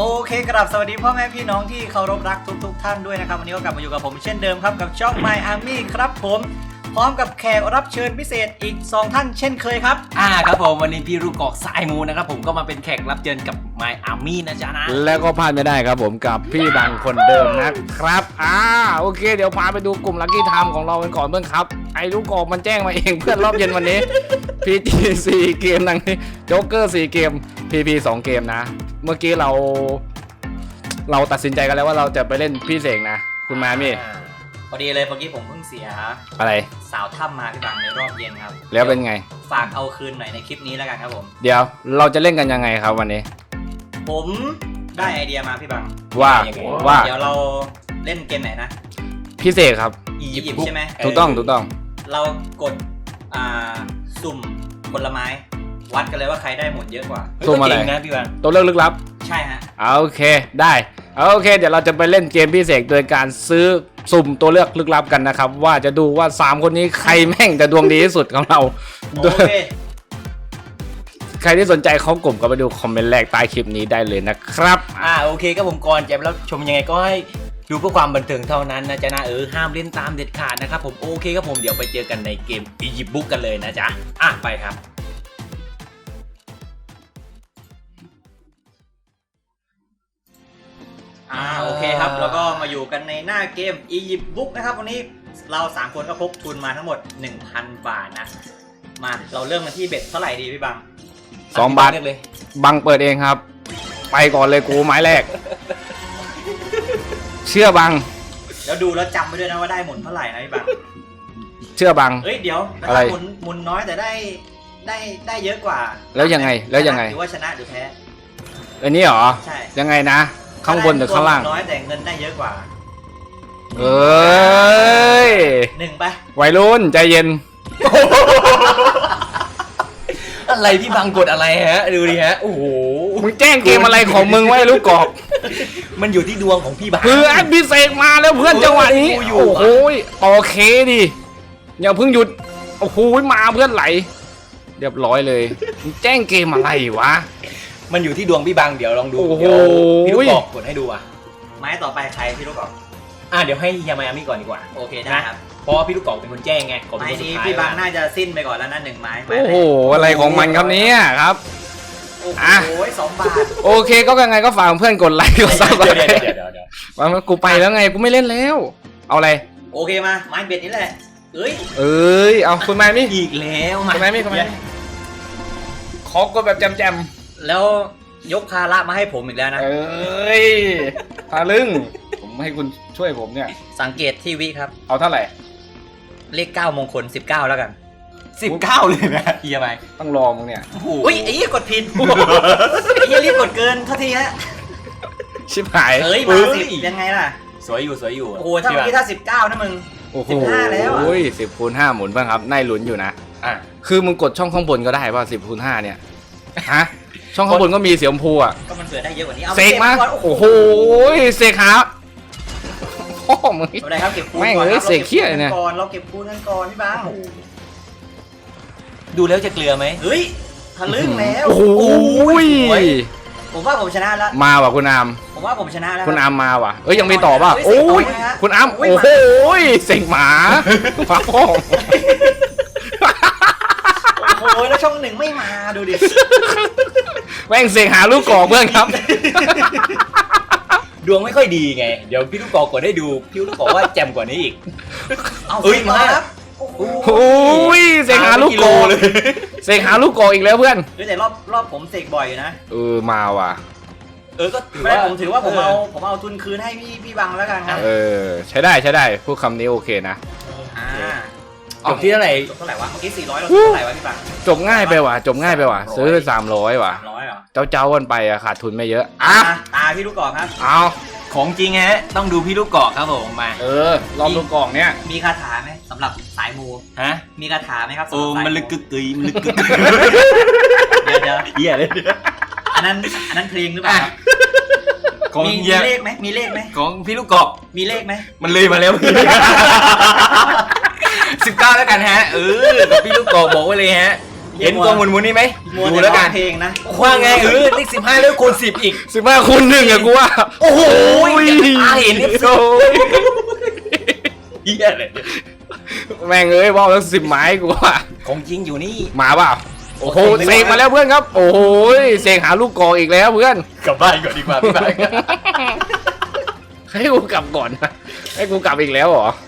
โอเคกราบสวัสดีพ่อแม่พี่น้องที่เคารพรักทุกๆท่านด้วยนะครับ วันนี้ก็กลับมาอยู่กับผมเช่นเดิมครับ กับช่อง My Army ครับผม พร้อมกับแขกรับเชิญพิเศษอีก 2 ท่านเช่นเคยครับ อ่าครับผมวันนี้พี่ลูกกอกสายมูนะครับผมก็มาเป็นแขกรับเชิญกับ My Army นะจ๊ะนะ แล้วก็พลาดไม่ได้ครับผมกับพี่บังคนเดิมนะครับ อ่าโอเค เดี๋ยวพาไปดูกลุ่มลักกี้ไทม์ของเรากันก่อนเพื่อนครับ ไอ้ลูกกอกมันแจ้งมาเองเพื่อนรอบเย็นวันนี้พีจีสี่เกมดังนี้โจ๊กเกอร์สี่เกมพีพีสองเกมนะ เมื่อกี้เรา เราตัดสินใจกันแล้วว่าเราจะไปเล่นพี่เสกนะ คุณมามี่อ่าพอดีเลยเมื่อกี้ผมเพิ่งเสีย อะไร สาวถ้ำมาพี่บังในรอบเย็นครับแล้วเป็นไง ฝากเอาคืนหน่อยในคลิปนี้แล้วกันครับผม เดี๋ยวเราจะเล่นกันยังไงครับวันนี้ ผมได้ไอเดียมาพี่บังว่ายังไงว่า เดี๋ยวเราเล่นเกมไหนนะพี่เสกครับ อียิปต์ใช่ไหมถูกต้องถูกต้อง เรากดอ่าสุ่มผลไม้ วัดกันเลยว่าใครได้หมดเยอะกว่าสู้มาเลยเก่งนะพี่วันตัวเลือกลึกลับ ใช่ฮะเอาโอเคได้เอาโอเค เดี๋ยวเราจะไปเล่นเกมพิเศษโดยการซื้อสุ่มตัวเลือกลึกลับกันนะครับ ว่าจะดูว่า 3 คนนี้ใครแม่งจะดวงดีที่สุดของเรา โอเคใครที่สนใจเข้ากลุ่มก็ไปดูคอมเมนต์แรกใต้คลิปนี้ได้เลยนะครับ อ่าโอเคครับผมก่อนจะไปรับชมยังไงก็ให้ดูเพื่อความบันเทิงเท่านั้นนะจ๊ะนะเออห้ามเล่นตามเด็ดขาดนะครับผมโอเคครับผมเดี๋ยวไปเจอกันในเกมอียิปต์บุ๊กกันเลยนะจ๊ะอะไปครับ อ่าโอเคครับ แล้วก็มาอยู่กันในหน้าเกม Egypt Book นะครับ วันนี้เราสามคนก็พกทุนมาทั้งหมด 1,000 บาทนะ มาเราเริ่มกันที่เบ็ดเท่าไหร่ดีพี่บังสองบาท เลือกเลยบังเปิดเองครับ ไปก่อนเลยกูไม้แรก เชื่อบัง แล้วดูแล้วจำไว้ด้วยนะว่าได้หมุนเท่าไหร่นะพี่บังเชื่อบัง เอ้ยเดี๋ยวอะไรหมุนหมุนน้อยแต่ได้ได้ได้เยอะกว่าแล้วยังไงแล้วยังไง หรือว่าชนะหรือแพ้อันนี้เหรอ ใช่ยังไงนะ ข้างบนหรือข้างล่าง น้อยแต่เงินได้เยอะกว่าเอ้ยหนึ่งไปวัยรุ่นใจเย็น อะไรพี่บังกดอะไรฮะ ดูดิฮะ โอ้โห มึงแจ้งเกมอะไรของมึงไว้ลูกกอกมันอยู่ที่ดวงของพี่บัง เพื่อนพิเศษมาแล้วเพื่อนจังหวะนี้กูอยู่ โอ้โหต่อเคดิอย่าเพิ่งหยุด โอ้โหมาเพื่อนไหล เรียบร้อยเลย มึงแจ้งเกมอะไรวะ มันอยู่ที่ดวงพี่บังเดี๋ยวลองดู โอ้โห เดี๋ยวพี่ลูกกอกกดให้ดูอะ ไม้ต่อไปใครพี่ลูกออกอะเดี๋ยวให้ยามาอามิก่อนดีกว่า โอเคได้ครับเพราะว่าพี่ลูกกอกเป็นคนแจ้งไงกดเป็นไม้คนสุดนี้ท้ายพี่บังแล้วน่าจะสิ้นไปก่อนแล้วนะหนึ่งไม้ไม้โอ้แรกโห อะไรของมันครับเนี่ยครับ โอ้อะโหสองบาทโอเคก็ยังไงก็ฝากเพื่อนกดไลค์กดซับสเดี๋ยวไครเดี๋ยวต์เดี๋ยวเดี๋ยวเดี๋ยวมากูไปแล้วไงกูไม่เล่นแล้ว เอาอะไร โอเคมาไม้เบ็ดนี่แหละเอ้ยเอ้ย เอาคุณไม้มี่อีกแล้วคุณไม้มี่คุณไม้มี่ขอกดแบบแจม แล้วยกภาระมาให้ผมอีกแล้วๆนะ เอ้ยทาลึ่ง ผมให้คุณช่วยผมเนี่ย สังเกตที่วิครับ เอาเท่าไหร่ เลข9มงคล19แล้วกันสิบเก้าเลยนะเฮียไปต้องรอมึงเนี่ยโอ้โหอุ้ยไอ้ยี่กดผิดไอ้ยี่รีบกดเกินเท่าทีฮะชิบหายเอ้ยมาสิบยังไงล่ะ สวยอยู่สวยอยู่ โอ้โหถ้าเมื่อกี้ถ้า19นะมึงโอ้โห15แล้วอะสิบคูณห้าหมุนบ้างครับน่าลุ้นอยู่นะอะคือมึงกดช่องข้างบนก็ได้ป่ะสิบคูณห้าเนี่ยฮะ ช่องข้างบนก็มีเสียมพูอะก็มันเสือได้เยอะกว่านี้เอาเสกมาก่อนโอ้โอ้โหโหเสกหาพ่อมึงเอาได้ครับเก็บคูณแม่งก่อนเอ้ยครับเสกเหี้ยเลยเนี่ยก่อนเราเก็บคูณกันก่อนพี่บ้างดูแล้วจะเกลือไหมเฮ้ยทะลึ่งแล้วโอ้โหสวยผมว่าผมชนะแล้วมาว่ะคุณอามผมว่าผมชนะแล้วคุณอามมาว่ะเอ้ยยังมีต่อป่ะเฮ้โอ้ยยเสกต่อนะฮะคุณอามอุ้ยโอ้โหเสกหมาพระพ่อโอ้โหแล้วช่องหนึ่งไม่มาดูดิ แม่งเสกหาลูกกอกเพื่อนครับ ดวงไม่ค่อยดีไง เดี๋ยวพี่ลูกกอกกดให้ดู พี่ลูกกอกว่าแจ่มกว่านี้อีก เอาเอ้ยเสกมามาครับโอ้โหโอ้ยเสกหาลูกกอกเลยเสกหาลูกกอกอีกแล้วเพื่อนเฮ้ยแต่รอบรอบผมเสกบ่อยอยู่นะ เออมาว่ะ เออก็ถือไม่ว่าผมถือว่าผมเอาผมเอาทุนคืนให้พี่พี่บังแล้วกันครับเออ ใช้ได้ใช้ได้พูดคำนี้โอเคนะ อ่าจบที่เท่าไหร่จบเท่าไหร่วะเมื่อกี้400เราเท่าไหร่วะพี่บัง จบง่ายไปว่ะ จบง่ายไปว่ะ ซื้อไปสามร้อยว่ะสามร้อย เหรอเจ้าเจ้าๆกันไปอะขาดทุนไม่เยอะอะอะตาพี่ลูกกอกครับ เอาของจริงฮะต้องดูพี่ลูกเกาะครับผมมาเออรอบลูกกล่องเนี่ยมีคาถาไหมสำหรับสายมูฮะมีคาถาไหมครับสำหโอ้รับสายมันลึกกึกกึยมันลึกกึกกึยเดี๋ยวเดี๋ยวเหี้ยเลยอันนั้นอันนั้นเพลงหรือเปล่าครับของมีเหี้มียเลขไหมมีเลขไหมของพี่ลูกเกาะมีเลขไหมมันเลยมาแล้วสิบเก้าแล้วกันฮะเออกับพี่ลูกเกาะบอกไว้เลยฮะ เห็นกองหมุนๆนี่ไหมมัวดูแต่แล้วร้กัอนงเพลงนะว่าไงเออเลขสิบห้าแล้วคูณสิบอีก สิบห้าคูณหนึ่งอะกูว่า โอ้โหจะตายเห็น FC โอ้ยเหี้ยเลยแม่งเอ้ยว่าแล้วสิบไม้กูว่าของจริงอยู่นี่มาเปล่าโอ้โหเสกมาแล้วเพื่อนครับ โอ้โหเสกหาลูกกอกอีกแล้วเพื่อนกลับบ้านก่อนดีกว่าพี่บ้านให้กูกลับก่อนนะให้กูกลับอีกแล้วเหรอไอ้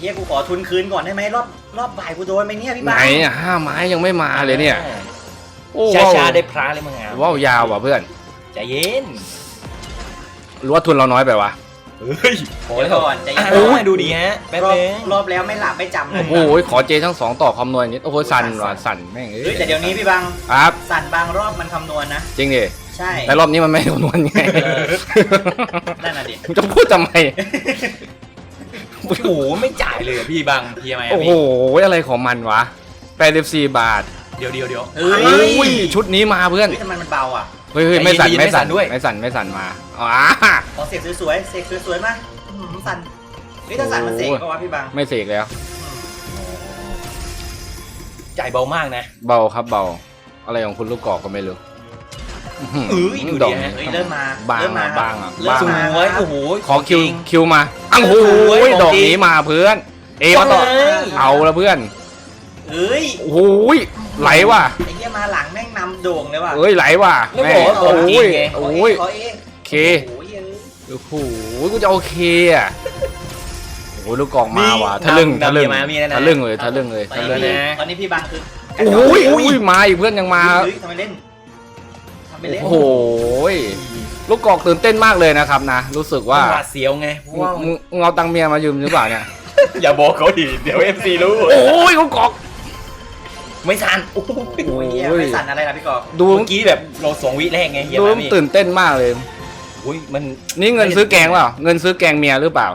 เฮียกูขอทุนคืนก่อนได้ไหมรอบรอบบ่ายกูโดนไหมเนี่ยพี่ไหนบ้าอะห้าไม้ยังไม่มาเลยเนี่ยโอ้ช้าว้าวช้าๆได้พระเลยมึงอะว้าวยาวว่ะเพื่อนใจเย็นหรู้ว่าทุนเราน้อยไปวะ เฮ้ยเดี๋ยวก่อนใจเย็นโอ้ก่อยนดูดีฮะแป๊บรอบนึงรอบแล้วไม่หลับไม่จำเลโอ้ยโหขอเจทั้งสองต่อคำนวณอย่างนี้โอ้โหสั่นว่ะสั่นแม่งเอ้เฮ้ยยแต่เดี๋ยวนี้พี่บังครับสั่นบางรอบมันคำนวณนะ จริงดิใช่แต่รอบนี้มันไม่คำนวณไงเออนั่นน่ะดิ มึงจะพูดทำไม โอ้โหไม่จ่ายเลยอะพี่บังพี่ไหมโอ้โหอะไรของมันวะ84บาทเดี๋ยวเดี๋ยวเดี๋ยวเฮ้โอ้ยยชุดนี้มาเพื่อน เฮ้ยทำไมมันเบาอะ เฮ้ยเฮ้ยไม่สั่นใจเย็นๆไม่สั่นไม่สั่นด้วย ไม่สั่นไม่สั่นมาอ๋อ ขอเสกสวยๆ เสกสวยๆมาอื้อหือสั่นเฮ้ยถ้าสั่นมันเสกก็วะพี่บังไม่เสกแล้ว จ่ายเบามากนะ เบาครับเบา อะไรของคุณลูกกอกก็ไม่รู้ เอ้ยดูดิดอกฮะเฮ้ยเริ่มมาบางเริ่มมาอะบางอะเริ่มบางสมาวยครับโอ้โหขอคิวจริง คิวมาอ้าวโหโอ้ยดอกของจริงนี้มาเพื่อน เอมาต่อเฮ้ย เอาละเพื่อนเอ้ยโอ้โหไหลว่ะไอ้เหี้ยมาหลังแม่งนำโด่งเลยว่ะเอ้ยไหลว่ะแล้วบอกว่าโอ้ของจริงยไงขอโอ้เอยงขอเองเค โอ้ยเอ้ย โอ้โหกูจะโอเคอะโอ้โหลูกกอกมาว่ะนี่ทะลึ่งนำทะลึ่งนำมามีนะ ทะลึ่งเลยทะลึ่งเลยตอนทะนี้ลึ่งนะ ตอนนี้พี่บังคือโอ้ยโอ้ยมาอีกเพื่อนยังมา เฮ้ยทำไมเล่นทำ ไมเล่นโอ้โหลูกกอกตื่นเต้นมากเลยนะครับนะ รู้สึกว่าหวาดเสียวไงเพราะว่ามึงมึงเอาตังค์เมียมายืมหรือเปล่าเนี่ย อย่าบอกเขาดิเดี๋ยวเอฟซีรู้ โอ้ยลูกกอก ไม่ทันโอ้โหโอ้ยเหี้ยไม่สั่นอะไรล่ะพี่กอกดู เมื่อกี้แบบเราสองวิแรกไงเฮียดูมามันมี่ตื่นเต้นมากเลย อุ้ยมันนี่เงินซื้อแกงเปล่าเงินซื้อแกงเมียหรือเปล่า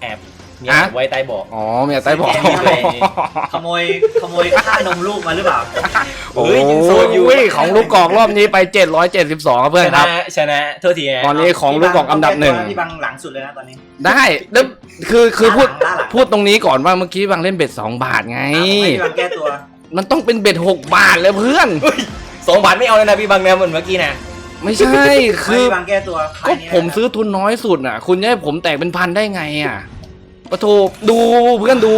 แอบ เนี่ยฮะ ไว้ใต้เบอกอ๋อเมียใต้บอกซื้อแกงเมียอะไรขโมยขโมยค่านมลูกมาหรือเปล่า โอ้เฮ้ยยังโซนอยู่ ยของลูกกอกรอบนี้ไป 772ครับเพื่อนชคนะรับ ชนะโทษทีไงตอนนี้ของลูกกอกอันดับหนึ่งพี่บังหลังสุดเลยนะตอนนี้ ได้แล้วคือคือพูดล่าหลัง พูดตรงนี้ก่อนว่าเมื่อกี้บางเล่นเบ็ดสองบาทไงอะผมให้พี่บังแก้ตัว มันต้องเป็นเบ็ดหกบาทเลยเพื่อน สองบาทไม่เอาเลยนะพี่บังเนี่ยเหมือนเมื่อกี้นะ ไม่ใช่ คืคืออพี่บังแก้ตัวก็ภายในผมซื้อทุนน้อยสุดอะ คุณจะให้ผมแตกเป็นพันได้ไงอะ ปะโถดูเพื่อนดู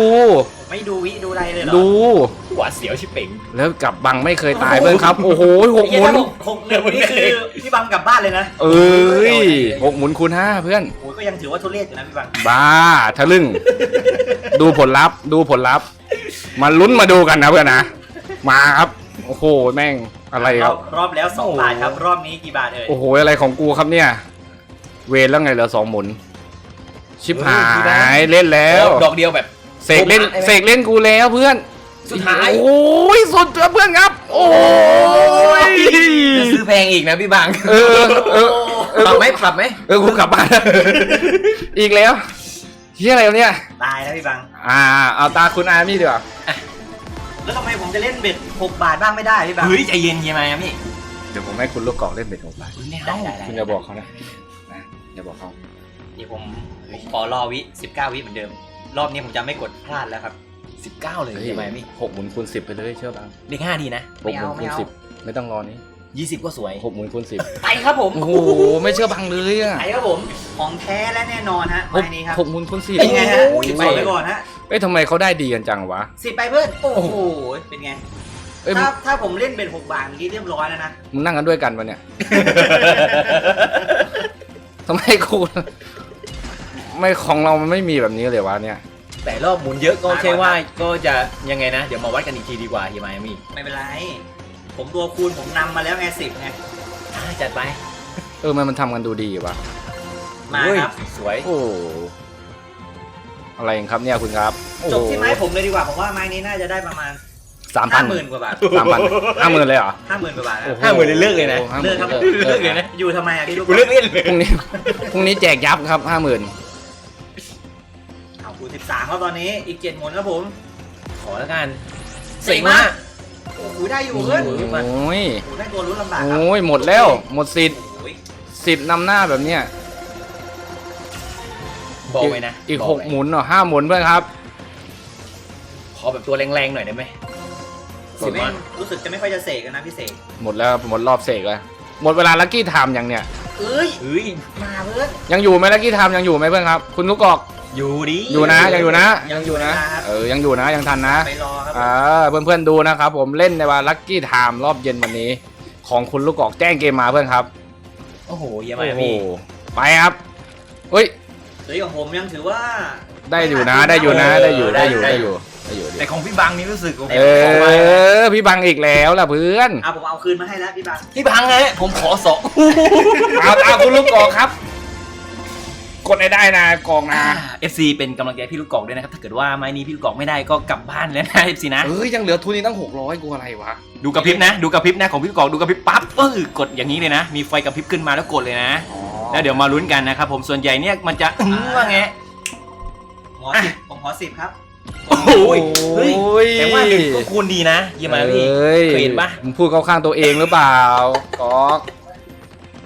ไม่ดูวิดูอะไรเลยเหรอดู หวาดเสียวชิบเป่ง แล้วกลับบังไม่เคยตายเพื่อนครับ โอ้โหหกหเหี้ยมุนถ้าหกหกหนึ่งนี่คือพี่บังกลับบ้านเลยนะเอ้ยหกหมุนคูณห้าเพื่อน โอ้ยก็ยังถือว่าทุเรศอยู่นะพี่บังบ้าทะลึ่ง ดูผลลัพธ์ดูผลลัพธ์มาลุ้นมาดูกันนะเพื่อนนะ มาครับ โอ้โหแม่งอะไรรคอรับบรอบแล้วสองบาทครับ รอบนี้กี่บาทเอ่ยโอ้โหอะไรของกูครับเนี่ย เวรแล้วไงเหลือสองหมุน ชิบหายเล่นแล้ว ดอกเดียวแบบเสกเล่นโอ้โหเสกเล่นกูแล้วเพื่อนสุดท้ายโอ้ยสุดเพื่อนครับ โอ้ยจะซื้อแพงอีกนะพี่บังเออเออเออปรับไหมปรับไหมเออกูกลับบ้าน อีกแล้วเฮียอะไรวะเนี่ย ตายนะพี่บัง อ่าเอาตาคุณอาร์มี่ดีกว่าแล้วทำไมผมจะเล่นเบ็ดหกบาทบ้างไม่ได้พี่บังเฮ้ยใจเย็นเฮียมาพี่เดี๋ยวผมให้คุณลูกกอกเล่นเบ็ดหกบาทไม่ได้เอาได้ได้คุณอย่าบอกเขานะนะอย่าบอกเขาเดี๋ยวผมผม ขอรอวิสิบเก้าวิเหมือนเดิม รอบนี้ผมจะไม่กดพลาดแล้วครับ สิบเก้าเลยเฮ้ยเฮียมาพี่หกหมุนคูณสิบไปเลยเชื่อบ้างเลขห้าดีนะหกหมุนไม่คูณเอา สิบไม่ต้องรอนี้ยี่สิบก็สวยหกหมุนคูณสิบไปครับผมโอ้โหไม่เชื่อบังเลยอะไปครับผม ของแท้และแน่นอนฮะหกไม้นี้ครับหกหมุนคูณสิบเป็นไงฮะโอ้ยสิบสองไปก่อนฮะเอ้ยทำไมเขาได้ดีกันจังวะ สิบไปเพื่อนโอ้โหเป็นไง เอ้ยถ้าถ้าผมเล่นเบ็ดหกบาทเมื่อกี้เรียบร้อยแล้วนะ มึงนั่งกันด้วยกันปะเนี่ยทำไมกู ไม่ของเรามันไม่มีแบบนี้เลยวะเนี่ย แต่รอบหมุนเยอะก็ใช่ว่าก็จะยังไงนะ เดี๋ยวมาวัดกันอีกทีดีกว่าเฮียมามี่ไม่เป็นไร ผมตัวคูณผมนำมาแล้วไงสิบไง อ่าจัดไป เออมันมันทำกันดูดีวะมาเฮ้ยครับ สวย โอ้อะไรครับเนี่ยคุณครับโอ้จโหบที่ไม้ผมเลยดีกว่า ผมว่าไม้นี้น่าจะได้ประมาณสามพัห้านหมื่นกว่าบาทสามพันห้าหมื่นเลยเหรอห้าหมื่นกว่าบาทนะโอ้โห้าหมื่นเลยเลิกเลยนะ โอ้โหห้าหเลิมื่กนครับเลิกเลิกเลยนะ อยู่ทำไมอะพี่ลูก กูเลิกเล่นเลย พรุ่งนี้พรุ่งนี้แจกยับครับห้าหมื่นเอาคูณสิบสามครับตอนนี้อีกเจ็ดหมุนครับผม ขอแล้วกันเสียงมากโอ้โหได้อยู่เพื่อนโอ้โอ้ยโอ้โหได้ตัวลุ้นลำบากครับโอ้ยหมดแล้ว หมดสิทธิ์โอ้ยสิบนำหน้าแบบเนี้ยบอกไว้นะอีกบหกไว้หมุนเหรอห้าหมุนเพื่อนครับ ขอแบบตัวแรงๆหน่อยได้ไหมผมเองรู้สึกจะไม่ค่อยจะเสกกันนะพี่เสกหมดแล้วหมดรอบเสกแล้วหมดเวลาลักกี้ไทม์ยังเนี่ย เอ้ยเฮ้ยมาเพื่อนยังอยู่ไหมลักกี้ไทม์ยังอยู่ไหมเพื่อนครับ คุณลูกกอก อยู่ดิอยู่นะยังอยู่นะ ยังอยู่นะ เออยังอยู่นะยังทันนะไปรอครับอ่าเพื่อนๆดูนะครับผมเล่นในวันลักกี้ไทม์รอบเย็นวันนี้ ของคุณลูกกอกแจ้งเกมมาเพื่อนครับโอ้โหเยี่ยมโอ้มากโหพี่ไปครับเฮ้ยเฮ้ยของผมยังถือว่า ได้อยู่นะได้อยู่นะได้อยู่ได้อยู่ได้อยู่ได้อยู่แต่ของพี่บังนี่รู้สึกโอ้โหเออพี่บังอีกแล้วล่ะเพื่อนเอาผมเอาคืนมาให้แล้วพี่บังพี่บังไงผมขอสอง เอาเอาคุณลูกกอกครับ กดให้ได้นะกองนะ เอฟซีเป็นกำลังใจให้พี่ลูกกอกด้วยนะครับ ถ้าเกิดว่าไม้นี้พี่ลูกกอกไม่ได้ก็กลับบ้านแล้วนะเอฟซีนะ เอ้ยยังเหลือทุนอีกตั้งหกร้อยกูอะไรวะ ดูกระพริบนะ ดูกระพริบนะของพี่ลูกกอกดูกระพริบปั๊บเออกดอย่างนี้เลยนะ มีไฟกระพริบขึ้นมาแล้วกดเลยนะ แล้วเดี๋ยวมาลุ้นกันนะครับผมส่วนใหญ่เนี่ยมันจะอื้อว่าไง หมอสิบผมขอสิบครับ โอ้โหเฮ้ยแต่ว่าหนึ่งก็คูณดีนะเยี่ยมมากพี่เอ้ยเคยเห็นปะมึงพูดเข้าข้างตัวเองหรือเปล่ากอก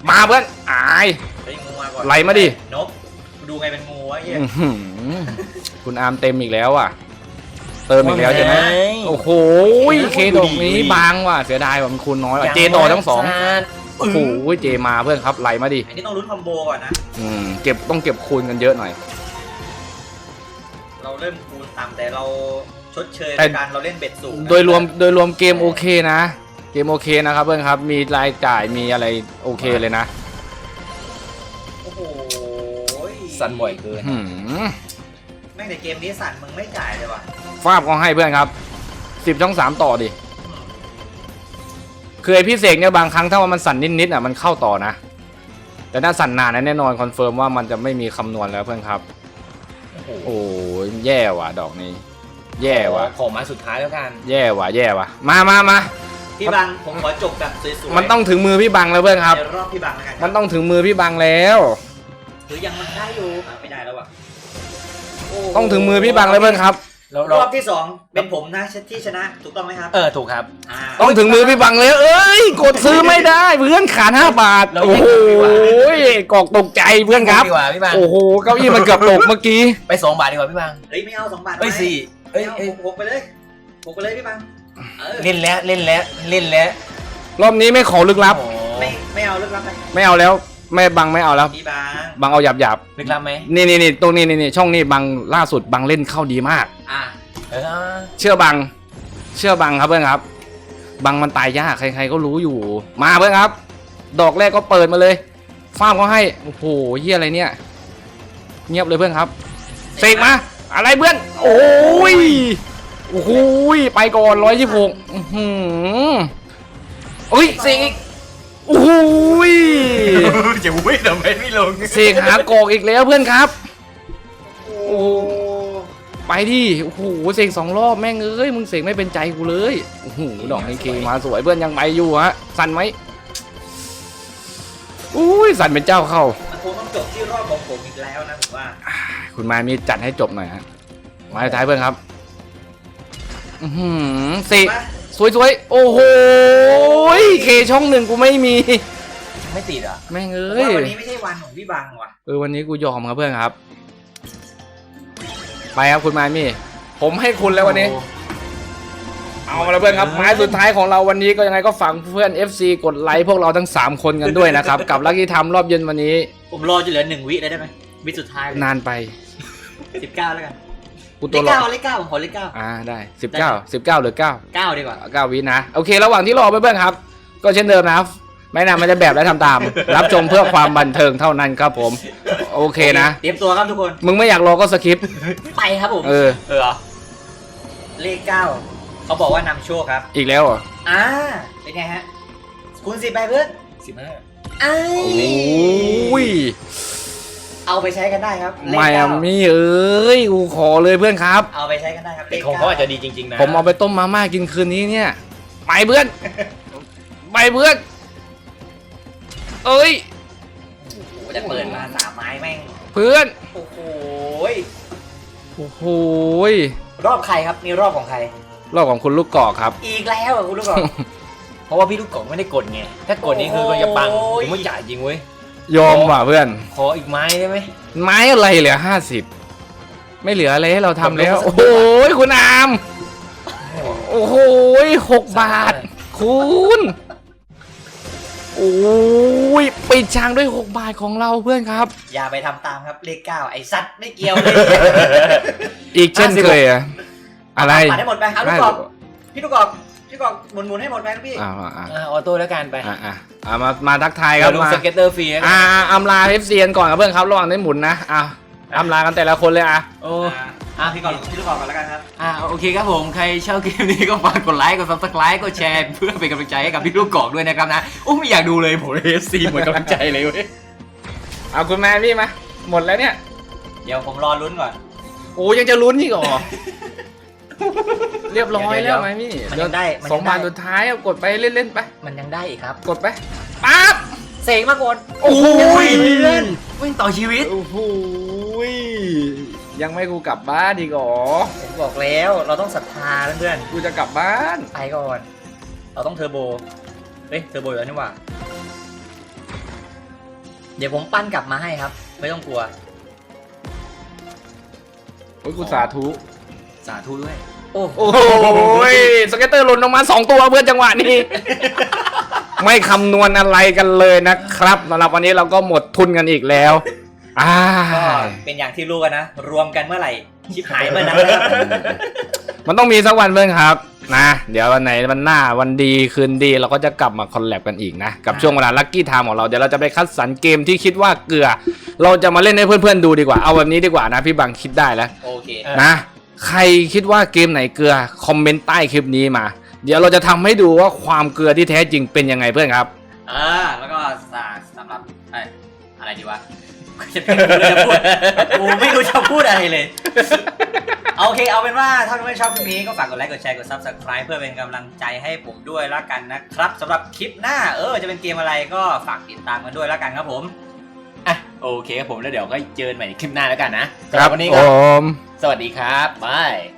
มาเพื่อนอายเฮ้ยงูมาก่อนไหลมาดินก ดูไงเป็นงูวะเหี้ยอื้อหือคุณอาร์มเต็มอีกแล้วอะ เติมอีกแล้วใช่ไหมโอ้โหเคดอกนี้บางว่ะเสียดายว่ะมันคูณน้อยว่ะเจต่อทั้งสองโอ้โหเจมาเพื่อนครับไหลมาดิอันนี้ต้องลุ้นคอมโบก่อนนะ อืมเก็บต้องเก็บคูณกันเยอะหน่อย เราเริ่มคูณต่ำแต่เราชดเชยแต่ในการเราเล่นเบ็ดสูงนะโดยรวมโดยรวมเกมโอเคนะ เกมโอเคนะครับเพื่อนครับมีรายจ่ายมีอะไรโอเคเลยนะ สั่นบ่อยเกิน หืมแม่งแต่เกมนี้สั่นมึงไม่จ่ายเลยว่ะฟาบก็ให้เพื่อนครับสิบช่องสามต่อดิคือไอพี่เสกเนี่ยบางครั้งถ้าว่ามันสั่นนิดๆอะมันเข้าต่อนะ แต่ถ้าสั่นนานนะแน่นอนคอนเฟิร์มว่ามันจะไม่มีคำนวณแล้วเพื่อนครับ โอ้โหโอ้ยแย่ว่ะดอกนี้ แย่ว่ะ ขอมาสุดท้ายแล้วกันแย่ว่ะแย่ว่ะ มามามาพี่บังผมขอจบแบบสวยๆมันต้องถึงมือพี่บังแล้วเพื่อนครับเดี๋ยวรอบพี่บังแล้วกันมันต้องถึงมือพี่บังแล้ว หรือยังมันได้อยู่อะไม่ได้แล้วว่ะโโหต้องถึงมือพี่บังแล้วเพื่อนครับแล้วรเราอบที่สองเป็นผมนะที่ชนะถูกต้องไหมครับเออถูกครับอ่าต้องถึงมือพี่บังเลย เอ้ย กดซื้อไม่ได้เพื่อนขาดห้าบาท เราโอ้แยกโหกันดีกว่า กอกตกใจเพื่อนครับ ดีกว่าพี่บังโอ้โหเก้าอี้มันเกือบตกเมื่อกี้ ไปสองบาทดีกว่าพี่บังเฮ้ยไม่เอาสองบาทเอ้ยไหมสี่เอ้ยไม่เอาเอ้ยหกไปเลยหกไปเลยพี่บังเออเล่นแล้วเล่นแล้วเล่นแล้วรอบนี้ไม่ขอลึกลับ โอ้โหไม่ไม่เอาเลิกรับไปไม่เอาแล้ว ไม่บังไม่เอาแล้ว พี่บังบังเอาหยาบหยาบลึกลับไหมๆนี่นี่นี่ตรงนี้นี่นี่ช่องนี้บังล่าสุดบังเล่นเข้าดีมาก อ่าเออเชื่อบัง เชื่อบังครับเพื่อนครับ บังมันตายยากใครๆก็รู้อยู่ มาเพื่อนครับ ดอกแรกก็เปิดมาเลยฟ้ามก็ให้โอ้โหเฮียอะไรเนี่ย เงียบเลยเพื่อนครับเสกมาอะไรเพื่อน โอ้ยโอ้โหไปก่อนร้อยยี่สิบหกเอ้ยเสกอีก โอ้โหจะวิ่งทำไมไม่ลงเสกหากอกอีกแล้วเพื่อนครับโอ้โอ้ไปดิโอ้โหเสกสองรอบแม่งเอ้ยมึงเสกไม่เป็นใจกูเลยโอ้โหดอกนี้เคมาสวยเพื่อนยังไปอยู่ฮะสั่นไหมอุ้ยสั่นเป็นเจ้าเข้ามันคงต้องจบที่รอบของผมอีกแล้วนะผมว่าคุณมายมีจัดให้จบหน่อยฮะมาท้ายเพื่อนครับ อือหือเสก มาสวยๆโอ้โหเคช่องหนึ่งกูไม่มี ไม่ติดอะแม่งผมเอ้ยว่าวันนี้ไม่ใช่วันของพี่บังว่ะเออวันนี้กูยอมครับเพื่อนครับ ไปครับคุณมายมี่ ผมให้คุณแล้ววันนี้ เอาละเพื่อนครับไม้สุดท้ายของเราวันนี้ก็ยังไงก็ฝากเพื่อน FC กดไลค์พวกเราทั้ง 3 คนกันด้วยนะครับ กับลักกี้ทำรอบเย็นวันนี้ ผมรอจะเหลือหนึ่งวิเลยได้ไหมวิสุดท้ายเลยนานไปสิบเก้าแล้วกัน กูเลตัวขรอเก้าเลขเก้าผมขอเลขเก้าอ่าได้19 19หรือ9เก้าดีกว่า9วินะ โอเค ระหว่างที่รอเพื่อนๆครับ ก็เช่นเดิมนะครับ ไม่นำไม่ได้แบบและทำตาม รับชมเพื่อความบันเทิงเท่านั้นครับผม โอเคนะ เตรียมตัวครับทุกคน มึงไม่อยากรอก็สคิป ไปครับผมเออ เออเลขเก้าเขาบอกว่านำโชคครับ อีกแล้วเหรออ่า เป็นไงฮะ คุณสิบไปเพื่อนสิบห้าอ้าโอ้ย เอาไปใช้กันได้ครับเลขไมอาเก้ามี่เอ้ยกูขอเลยเพื่อนครับ เอาไปใช้กันได้ครับเลแต่ขของเขาอาจจะดีจริงๆนะผมเอาไปต้มมาม่ากินคืนนี้เนี่ยไปเพื่อน ไปเพื่อน เอ้ย โอ้โหจะเปิดมาสามไม้แม่งเพื่อนโอ้โหโอ้โหรอบใครครับนี่รอบของใคร รอบของคุณลูกกอกครับ อีกแล้วอะคุณลูกกอก เพราะว่าพี่ลูกกล่องไม่ได้กดไงถ้ากดนี่คือก็จะปังโอ้ย ผมไม่จ่ายจริงเว้ย ยอมว่ะเพื่อน ขออีกไม้ได้ไหมไม้อะไรเหลือห้าสิบไม่เหลืออะไรให้เราทำแล้วผมโอ้ก็โหคุณอาม โอ้โหหกบาท คุณโอ้ยปิดช้างด้วยหกบาทของเราเพื่อนครับ อย่าไปทำตามครับเลขเก้าไอ้สัตว์ไม่เกี่ยวเลยอีกเช่นเคยอะอะไรปัดให้หมดไปเอาลูกกอกพี่ลูกกอก พี่ลูกกอกหมุนหมุนๆให้หมดไปครับพี่อ่าอ่าอ่าอ่าออโต้แล้วกันไปอ่าอ่าอ่ามามาทักทายคเดี๋รัยบวลงมาสเก็ตเตอร์ฟรีแล้วกัอ่านอำลาเอฟซีกันก่อนครับเพื่อนครับระหว่างได้หมุนนะอ่าอำลากันแต่ละคนเลยอะโอ้อะพี่ก่อนพี่ลูกกอกก่อนแล้วกันครับอ่าโอเคครับผมใครชอบคลิปนี้ก็ฝากกดไลค์กด subscribe กดแชร์เพื่อเป็นกำลังใจให้กับพี่ลูกกอกด้วยนะครับนะโอ้ไม่อยากดูเลยผมเอฟซีหมดกำลังใจเลยเว้ยเอาคุณแม่พี่มาหมดแล้วเนี่ย เดี๋ยวผมรอลุ้นก่อนโอ้ยังจะลุ้นอีกเหรอ เรียบร้อยแล้วไหมพี่มันยังได้มันสองยังบาทได้สุดท้ายเอากดไปเล่นๆไป มันยังได้อีกครับ กดไปปั๊บ เสกมาก่อนโอ้โหเพื่อนวิ่งต่อชีวิต โอ้โหยังไม่กูกลับบ้านอีกเหรอผมบอกแล้วเราต้องศรัทธาเพื่อนกูจะกลับบ้าน ๆไปก่อน เราต้องเทอร์โบ เฮ้ยเทอร์โบอยู่แล้วนี่หว่า เดี๋ยวผมปั้นกลับมาให้ครับ ไม่ต้องกลัว โอ้ยกูสาธุ สาธุด้วย โอ้โหโอ้โหสเก็ตเตอร์หล่นลงมาสองตัวเพื่อนจังหวะนี้ ไม่คำนวณอะไรกันเลยนะครับสำหรับวันนี้เราก็หมดทุนกันอีกแล้วอ่าก็เป็นอย่างที่รู้กันนะ รวมกันเมื่อไหร่ ชิบหายเมื่อนั้นนะครับมันต้องมีสักวันเพื่อนครับนะ เดี๋ยววันไหนวันหน้าวันดีคืนดีเราก็จะกลับมาคอลแลบกันอีกนะ กับช่วงเวลาลัคกี้ไทม์ของเราเดี๋ยวเราจะไปคัดสรรเกมที่คิดว่าเกลือ เราจะมาเล่นให้เพื่อนๆดูดีกว่าเอาแบบนี้ดีกว่านะพี่บังคิดได้แล้วโอเค นะ ใครคิดว่าเกมไหนเกลือคอมเมนต์ใต้คลิปนี้มา เดี๋ยวเราจะทำให้ดูว่าความเกลือที่แท้จริงเป็นยังไงเพื่อนครับ เอ่าแล้วก็สาสำหรับเอ้ยอะไรดีวะจะเป็นกูจะพูดกูไม่รู้จะพูดอะไรเลย โอเค เอาเป็นว่าถ้าเพื่อนๆชอบคลิปนี้ก็ฝากกดไลค์ กดแชร์ กด subscribe เพื่อเป็นกำลังใจให้ผมด้วยละกันนะครับสำหรับคลิปหน้า เออ จะเป็นเกมอะไรก็ฝากติดตามกันด้วยละกันครับผม โอเคครับผมแล้วเดี๋ยวก็เจอกันใหม่ในคลิปหน้าแล้วกันนะครับวันนี้ผก็มสวัสดีครับบาย